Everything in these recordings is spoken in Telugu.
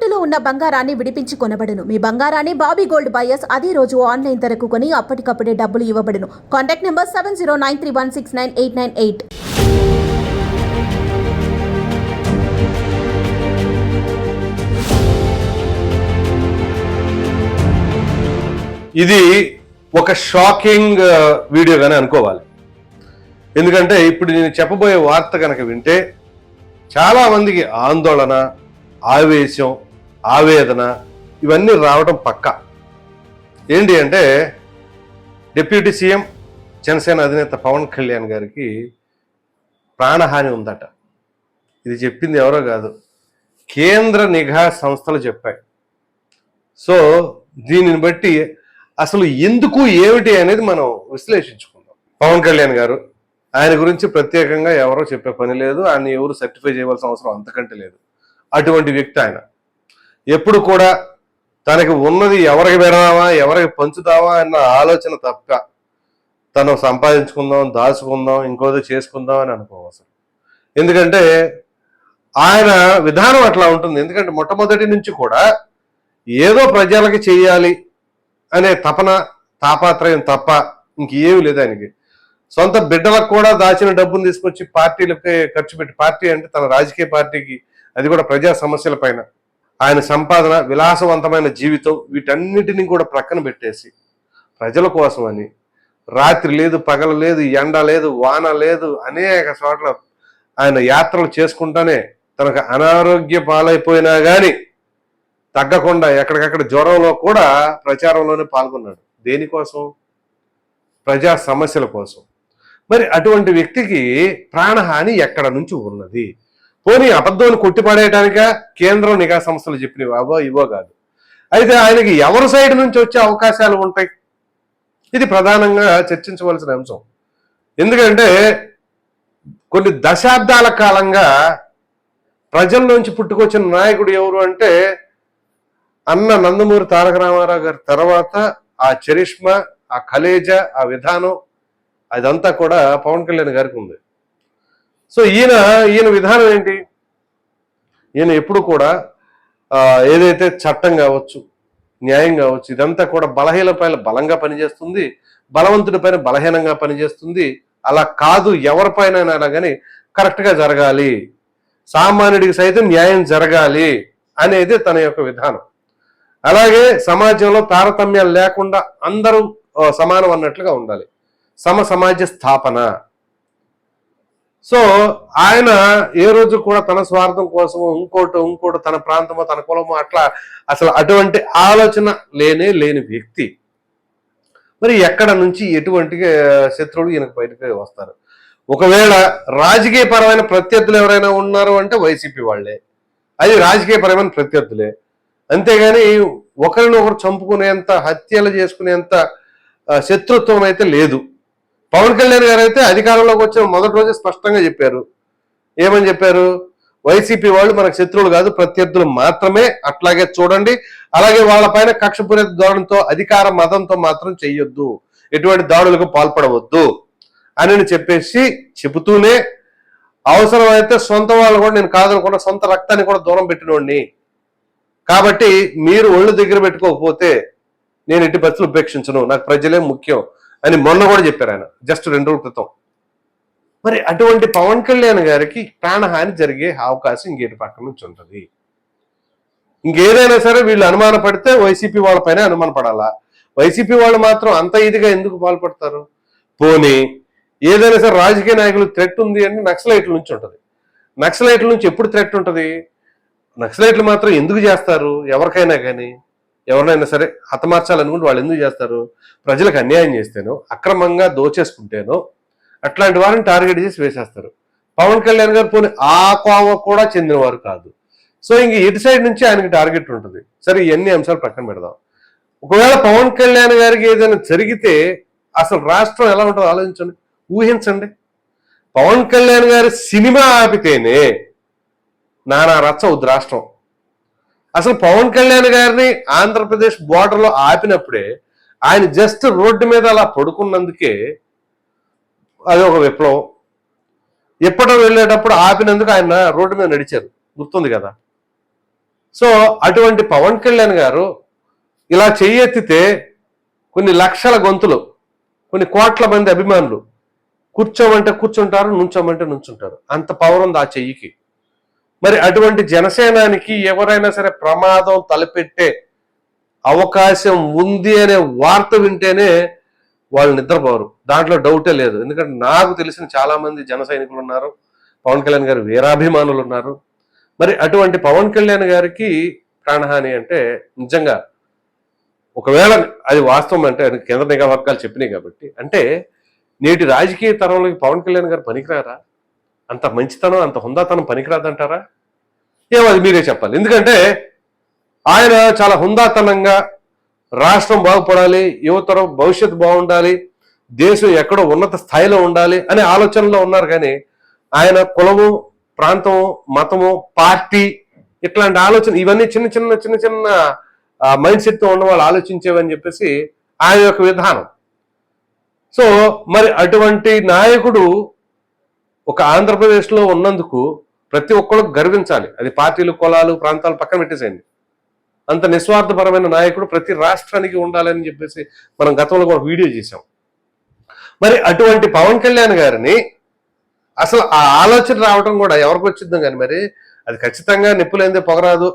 తాకట్టులో ఉన్న బంగారాన్ని విడిపించి కొనబడును. మీ బంగారాన్ని బాబీ గోల్డ్ బయర్స్ అదే రోజు ఆన్లైన్ ధరకు కొని అప్పటికప్పుడే డబ్బులు ఇవ్వబడును. Contact number seven zero nine three one six nine eight nine eight. ఇది ఒక షాకింగ్ వీడియోగానే అనుకోవాలి. ఎందుకంటే ఇప్పుడు నేను చెప్పబోయే వార్త కనుక వింటే చాలా మందికి ఆందోళన ఆవేశం ఆవేదన ఇవన్నీ రావడం పక్క. ఏంటి అంటే డిప్యూటీ సీఎం జనసేన అధినేత పవన్ కళ్యాణ్ గారికి ప్రాణహాని ఉందట. ఇది చెప్పింది ఎవరో కాదు. కేంద్ర నిఘా సంస్థలు చెప్పాయి. సో దీనిని బట్టి అసలు ఎందుకు ఏమిటి అనేది మనం విశ్లేషించుకుందాం. పవన్ కళ్యాణ్ గారు ఆయన గురించి ప్రత్యేకంగా ఎవరో చెప్పే పని లేదు. ఆయన ఎవరు సర్టిఫై చేయవలసిన అవసరం అంతకంటే లేదు. అటువంటి వ్యక్తి ఆయన. ఎప్పుడు కూడా తనకి ఉన్నది ఎవరికి పెడదామా ఎవరికి పంచుదామా అన్న ఆలోచన తప్ప తను సంపాదించుకుందాం దాచుకుందాం ఇంకోదో చేసుకుందాం అని అనుకోవసరం ఎందుకంటే ఆయన విధానం అట్లా ఉంటుంది. ఎందుకంటే మొట్టమొదటి నుంచి కూడా ఏదో ప్రజలకి చేయాలి అనే తపన తాపాత్రయం తప్ప ఇంకేమీ లేదు ఆయనకి. సొంత బిడ్డలకు కూడా దాచిన డబ్బును తీసుకొచ్చి పార్టీలకి ఖర్చు పెట్టి పార్టీ అంటే తన రాజకీయ పార్టీకి అది కూడా ప్రజా సమస్యల పైన. ఆయన సంపాదన విలాసవంతమైన జీవితం వీటన్నిటిని కూడా ప్రక్కన పెట్టేసి ప్రజల కోసమని రాత్రి లేదు పగల లేదు ఎండ లేదు వాన లేదు అనేక చోట్ల ఆయన యాత్రలు చేసుకుంటానే తనకు అనారోగ్య పాలైపోయినా కానీ తగ్గకుండా ఎక్కడికక్కడ జ్వరంలో కూడా ప్రచారంలోనే పాల్గొన్నాడు. దేనికోసం? ప్రజా సమస్యల కోసం. మరి అటువంటి వ్యక్తికి ప్రాణహాని ఎక్కడ నుంచి ఉన్నది? పోనీ అబద్ధం కొట్టిపడేయటానిక? కేంద్రం నిఘా సంస్థలు చెప్పినవి. అవో ఇవో కాదు. అయితే ఆయనకి ఎవరి సైడ్ నుంచి వచ్చే అవకాశాలు ఉంటాయి? ఇది ప్రధానంగా చర్చించవలసిన అంశం. ఎందుకంటే కొన్ని దశాబ్దాల కాలంగా ప్రజల్లోంచి పుట్టుకొచ్చిన నాయకుడు ఎవరు అంటే అన్న నందమూరి తారక రామారావు గారి తర్వాత ఆ చరిష్మా ఆ కలేజ ఆ విధానం అదంతా కూడా పవన్ కళ్యాణ్ గారికి ఉంది. సో ఈయన ఈయన విధానం ఏంటి? ఈయన ఎప్పుడు కూడా ఏదైతే చట్టం కావచ్చు న్యాయం కావచ్చు ఇదంతా కూడా బలహీన పైన బలంగా పనిచేస్తుంది బలవంతుడి పైన బలహీనంగా పనిచేస్తుంది. అలా కాదు ఎవరిపైన కానీ కరెక్ట్గా జరగాలి. సామాన్యుడికి సైతం న్యాయం జరగాలి అనేది తన యొక్క విధానం. అలాగే సమాజంలో తారతమ్యాలు లేకుండా అందరూ సమానం అన్నట్లుగా ఉండాలి. సమ సమాజ స్థాపన. సో ఆయన ఏ రోజు కూడా తన స్వార్థం కోసము ఇంకోటి ఇంకోటి తన ప్రాంతమో తన కులమో అట్లా అసలు అటువంటి ఆలోచన లేనే లేని వ్యక్తి. మరి ఎక్కడ నుంచి ఎటువంటి శత్రువులు ఈయనకు బయటకు వస్తారు? ఒకవేళ రాజకీయపరమైన ప్రత్యర్థులు ఎవరైనా ఉన్నారు అంటే వైసీపీ వాళ్ళే. అది రాజకీయపరమైన ప్రత్యర్థులే. అంతేగాని ఒకరిని ఒకరు చంపుకునేంత హత్యలు చేసుకునేంత శత్రుత్వం అయితే లేదు. పవన్ కళ్యాణ్ గారు అయితే అధికారంలోకి వచ్చిన మొదటి రోజే స్పష్టంగా చెప్పారు. ఏమని చెప్పారు? వైసీపీ వాళ్ళు మనకు శత్రువులు కాదు ప్రత్యర్థులు మాత్రమే అట్లాగే చూడండి. అలాగే వాళ్ళపైన కక్షపూరిత ధోరణితో అధికార మతంతో మాత్రం చెయ్యొద్దు. ఎటువంటి దాడులకు పాల్పడవద్దు అని చెప్పేసి చెబుతూనే అవసరమైతే సొంత వాళ్ళు కూడా నేను కాదనుకున్న సొంత రక్తాన్ని కూడా దూరం పెట్టినోడిని. కాబట్టి మీరు ఒళ్ళు దగ్గర పెట్టుకోకపోతే నేను ఎట్టి బస్సులు ఉపేక్షించను. నాకు ప్రజలే ముఖ్యం. అని మొన్న కూడా చెప్పారు ఆయన. జస్ట్ రెండు రోజుల క్రితం. మరి అటువంటి పవన్ కళ్యాణ్ గారికి ప్రాణహాని జరిగే అవకాశం ఇంకేటి పక్క నుంచి ఉంటుంది? ఇంకేదైనా సరే వీళ్ళు అనుమాన పడితే వైసీపీ వాళ్ళపైనే అనుమాన పడాలా? వైసీపీ వాళ్ళు మాత్రం అంత ఇదిగా ఎందుకు పాల్పడతారు? పోనీ ఏదైనా సరే రాజకీయ నాయకులు థ్రెట్ ఉంది అంటే నక్సలైట్ల నుంచి ఉంటుంది. నక్సలైట్ల నుంచి ఎప్పుడు థ్రెట్ ఉంటుంది? నక్సలైట్లు మాత్రం ఎందుకు చేస్తారు? ఎవరికైనా కానీ ఎవరినైనా సరే హతమార్చాలనుకుంటే వాళ్ళు ఎందుకు చేస్తారు? ప్రజలకు అన్యాయం చేస్తేనో అక్రమంగా దోచేసుకుంటేనో అట్లాంటి వారిని టార్గెట్ చేసి వేసేస్తారు. పవన్ కళ్యాణ్ గారు పోనీ ఆ కోవ కూడా చెందినవారు కాదు. సో ఇంక ఇటు సైడ్ నుంచి ఆయనకి టార్గెట్ ఉంటుంది. సరే ఇవన్నీ అంశాలు పక్కన పెడదాం. ఒకవేళ పవన్ కళ్యాణ్ గారికి ఏదైనా జరిగితే అసలు రాష్ట్రం ఎలా ఉంటుందో ఆలోచించండి. ఊహించండి. పవన్ కళ్యాణ్ గారి సినిమా ఆపితేనే నానా రచ్చ అవుద్ది రాష్ట్రం. అసలు పవన్ కళ్యాణ్ గారిని ఆంధ్రప్రదేశ్ బోర్డర్లో లో ఆపినప్పుడే ఆయన జస్ట్ రోడ్డు మీద అలా పడుకున్నందుకే అది ఒక విప్లవం. ఎప్పుడో వెళ్ళేటప్పుడు ఆపినందుకు ఆయన రోడ్డు మీద నడిచారు. గుర్తుంది కదా? సో అటువంటి పవన్ కళ్యాణ్ గారు ఇలా చెయ్యెత్తితే కొన్ని లక్షల గొంతులు కొన్ని కోట్ల మంది అభిమానులు కూర్చోమంటే కూర్చుంటారు నుంచోమంటే నుంచుంటారు. అంత పవర్ ఉంది ఆ చెయ్యికి. మరి అటువంటి జనసేనానికి ఎవరైనా సరే ప్రమాదం తలపెట్టే అవకాశం ఉంది అనే వార్త వింటేనే వాళ్ళు నిద్రపోరు. దాంట్లో డౌటే లేదు. ఎందుకంటే నాకు తెలిసిన చాలా మంది జన సైనికులు ఉన్నారు. పవన్ కళ్యాణ్ గారు వీరాభిమానులు ఉన్నారు. మరి అటువంటి పవన్ కళ్యాణ్ గారికి ప్రాణహాని అంటే నిజంగా ఒకవేళ అది వాస్తవం అంటే కేంద్ర నిఘా వర్గాలు చెప్పినాయి కాబట్టి అంటే నేటి రాజకీయ తరంలోకి పవన్ కళ్యాణ్ గారు పనికిరారా? అంత మంచితనం అంత హుందాతనం పనికిరాదంటారా? ఏమో అది మీరే చెప్పాలి. ఎందుకంటే ఆయన చాలా హుందాతనంగా రాష్ట్రం బాగుపడాలి యువతరం భవిష్యత్తు బాగుండాలి దేశం ఎక్కడో ఉన్నత స్థాయిలో ఉండాలి అనే ఆలోచనలో ఉన్నారు కానీ ఆయన కులము ప్రాంతము మతము పార్టీ ఇట్లాంటి ఆలోచన ఇవన్నీ చిన్న చిన్న చిన్న చిన్న మైండ్ సెట్తో ఉన్న వాళ్ళు ఆలోచించేవని చెప్పేసి ఆయన యొక్క విధానం. సో మరి అటువంటి నాయకుడు ఒక ఆంధ్రప్రదేశ్లో ఉన్నందుకు ప్రతి ఒక్కరు గర్వించాలి. అది పార్టీలు కులాలు ప్రాంతాలు పక్కన పెట్టేసేయండి. అంత నిస్వార్థపరమైన నాయకుడు ప్రతి రాష్ట్రానికి ఉండాలని చెప్పేసి మనం గతంలో కూడా వీడియో చేసాం మరి అటువంటి పవన్ కళ్యాణ్ గారిని అసలు ఆ ఆలోచన రావడం కూడా ఎవరికి వచ్చిందో కానీ మరి అది ఖచ్చితంగా నిప్పులైందే పొగరాదు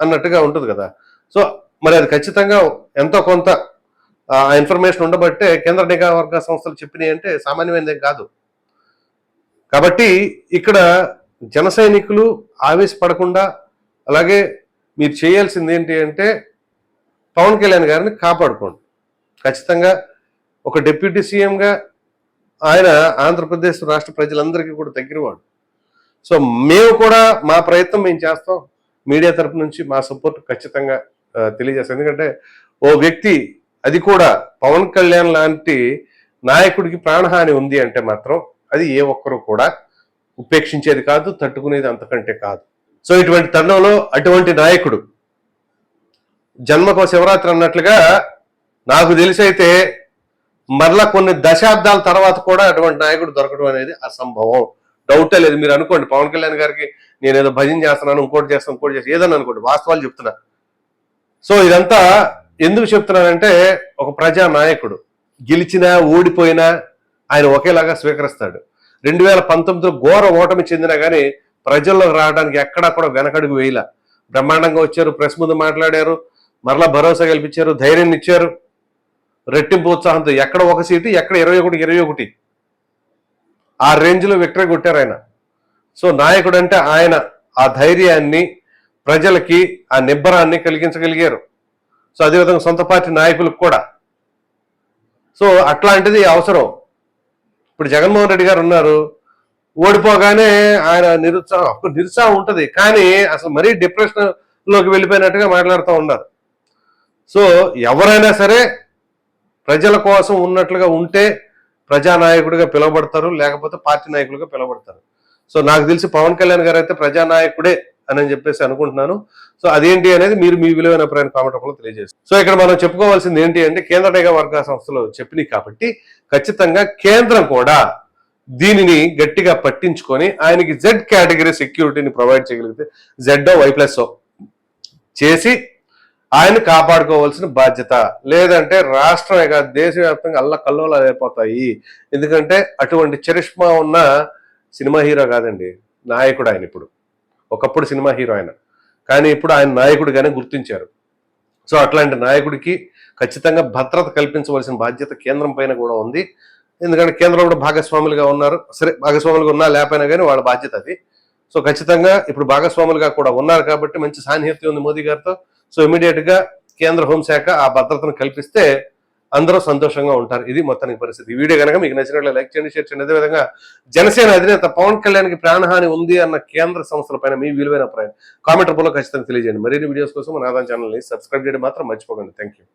అన్నట్టుగా ఉంటుంది కదా. సో మరి అది ఖచ్చితంగా ఎంతో కొంత ఆ ఇన్ఫర్మేషన్ ఉండబట్టే కేంద్ర నిఘా వర్గ సంస్థలు చెప్పినాయి అంటే సామాన్యమైనదేం కాదు. కాబట్టి ఇక్కడ జన సైనికులు ఆవేశపడకుండా అలాగే మీరు చేయాల్సింది ఏంటి అంటే పవన్ కళ్యాణ్ గారిని కాపాడుకోండి. ఖచ్చితంగా ఒక డిప్యూటీ సీఎంగా ఆయన ఆంధ్రప్రదేశ్ రాష్ట్ర ప్రజలందరికీ కూడా తగ్గినవాడు సో మేము కూడా మా ప్రయత్నం మేము చేస్తాం. మీడియా తరపు నుంచి మా సపోర్ట్ ఖచ్చితంగా తెలియజేస్తాం. ఎందుకంటే ఓ వ్యక్తి అది కూడా పవన్ కళ్యాణ్ లాంటి నాయకుడికి ప్రాణహాని ఉంది అంటే మాత్రం అది ఏ ఒక్కరు కూడా ఉపేక్షించేది కాదు తట్టుకునేది అంతకంటే కాదు. సో ఇటువంటి తరుణంలో అటువంటి నాయకుడు జన్మకో శివరాత్రి అన్నట్లుగా నాకు తెలిసి అయితే మరలా కొన్ని దశాబ్దాల తర్వాత కూడా అటువంటి నాయకుడు దొరకడం అనేది అసంభవం. డౌటే లేదు. మీరు అనుకోండి పవన్ కళ్యాణ్ గారికి నేను ఏదో భజన చేస్తున్నాను ఇంకోటి చేస్తాను ఇంకోటి చేస్తాను ఏదని అనుకోండి వాస్తవాలు చెప్తున్నా. సో ఇదంతా ఎందుకు చెప్తున్నానంటే ఒక ప్రజా నాయకుడు గెలిచినా ఓడిపోయినా ఆయన ఒకేలాగా స్వీకరిస్తాడు. రెండు వేల పంతొమ్మిదిలో ఘోర ఓటమి చెందినా కానీ ప్రజల్లోకి రావడానికి ఎక్కడా కూడా వెనకడుగు వేయల. బ్రహ్మాండంగా వచ్చారు ప్రెస్ ముందు మాట్లాడారు మరలా భరోసా కల్పించారు ధైర్యాన్ని ఇచ్చారు. రెట్టింపు ఉత్సాహంతో ఎక్కడ ఒక సీటు ఎక్కడ ఇరవై ఒకటి ఇరవై ఒకటి. ఆ రేంజ్లో విక్టరీ కొట్టారు ఆయన. సో నాయకుడు అంటే ఆయన ఆ ధైర్యాన్ని ప్రజలకి ఆ నిబ్బరాన్ని కలిగించగలిగారు. సో అదేవిధంగా సొంత పార్టీ నాయకులకు కూడా. సో అట్లాంటిది అవసరం. ఇప్పుడు జగన్మోహన్ రెడ్డి గారు ఉన్నారు ఓడిపోగానే ఆయన నిరుత్సాహం అప్పుడు నిరుత్సాహం ఉంటుంది. కానీ అసలు మరీ డిప్రెషన్లోకి వెళ్ళిపోయినట్టుగా మాట్లాడుతూ ఉన్నారు. సో ఎవరైనా సరే ప్రజల కోసం ఉన్నట్లుగా ఉంటే ప్రజానాయకుడిగా పిలువబడతారు లేకపోతే పార్టీ నాయకులుగా పిలువబడతారు. సో నాకు తెలిసి పవన్ కళ్యాణ్ గారు అయితే ప్రజానాయకుడే. అని చెప్పేసి అనుకుంటున్నాను. సో అదేంటి అనేది మీరు మీ విలువైన అభిప్రాయం కామెంట్ రూపంలో తెలియజేస్తారు. సో ఇక్కడ మనం చెప్పుకోవాల్సింది ఏంటి అంటే కేంద్ర టైగా వర్గ సంస్థలు చెప్పినాయి కాబట్టి ఖచ్చితంగా కేంద్రం కూడా దీనిని గట్టిగా పట్టించుకొని ఆయనకి జెడ్ కేటగిరీ సెక్యూరిటీని ప్రొవైడ్ చేయగలిగితే జెడ్ వై ప్లస్ చేసి ఆయన కాపాడుకోవాల్సిన బాధ్యత. లేదంటే రాష్ట్రమే కాదు దేశవ్యాప్తంగా అల్ల కల్లోలాలు అయిపోతాయి ఎందుకంటే అటువంటి చరిష్మా ఉన్న సినిమా హీరో కాదండి నాయకుడు ఆయన ఇప్పుడు. ఒకప్పుడు సినిమా హీరో ఆయన. కానీ ఇప్పుడు ఆయన నాయకుడిగానే గుర్తించారు. సో అట్లాంటి నాయకుడికి ఖచ్చితంగా భద్రత కల్పించవలసిన బాధ్యత కేంద్రం పైన కూడా ఉంది. ఎందుకంటే కేంద్రం కూడా భాగస్వాములుగా ఉన్నారు. సరే భాగస్వాములుగా ఉన్నా లేకపోయినా కానీ వాళ్ళ బాధ్యత అది. సో ఖచ్చితంగా ఇప్పుడు భాగస్వాములుగా కూడా ఉన్నారు కాబట్టి మంచి సాన్నిహిత్యం ఉంది మోదీ గారితో. సో ఇమీడియట్గా కేంద్ర హోంశాఖ ఆ భద్రతను కల్పిస్తే అందరూ సంతోషంగా ఉంటారు. ఇది మొత్తానికి పరిస్థితి. ఈ వీడియో కనుక మీకు నచ్చినట్లు లైక్ చేయండి షేర్ చేయండి. అదేవిధంగా జనసేన అధినేత పవన్ కళ్యాణ్కి ప్రాణహాని ఉంది అన్న కేంద్ర సంస్థల పైన మీ విలువైన అభిప్రాయం కామెంట్ రూపంలో ఖచ్చితంగా తెలియజేయండి. మరిన్ని వీడియోస్ కోసం మన ఆదాయం సబ్స్క్రైబ్ చేయడం మాత్రం మర్చిపోకండి. Thank you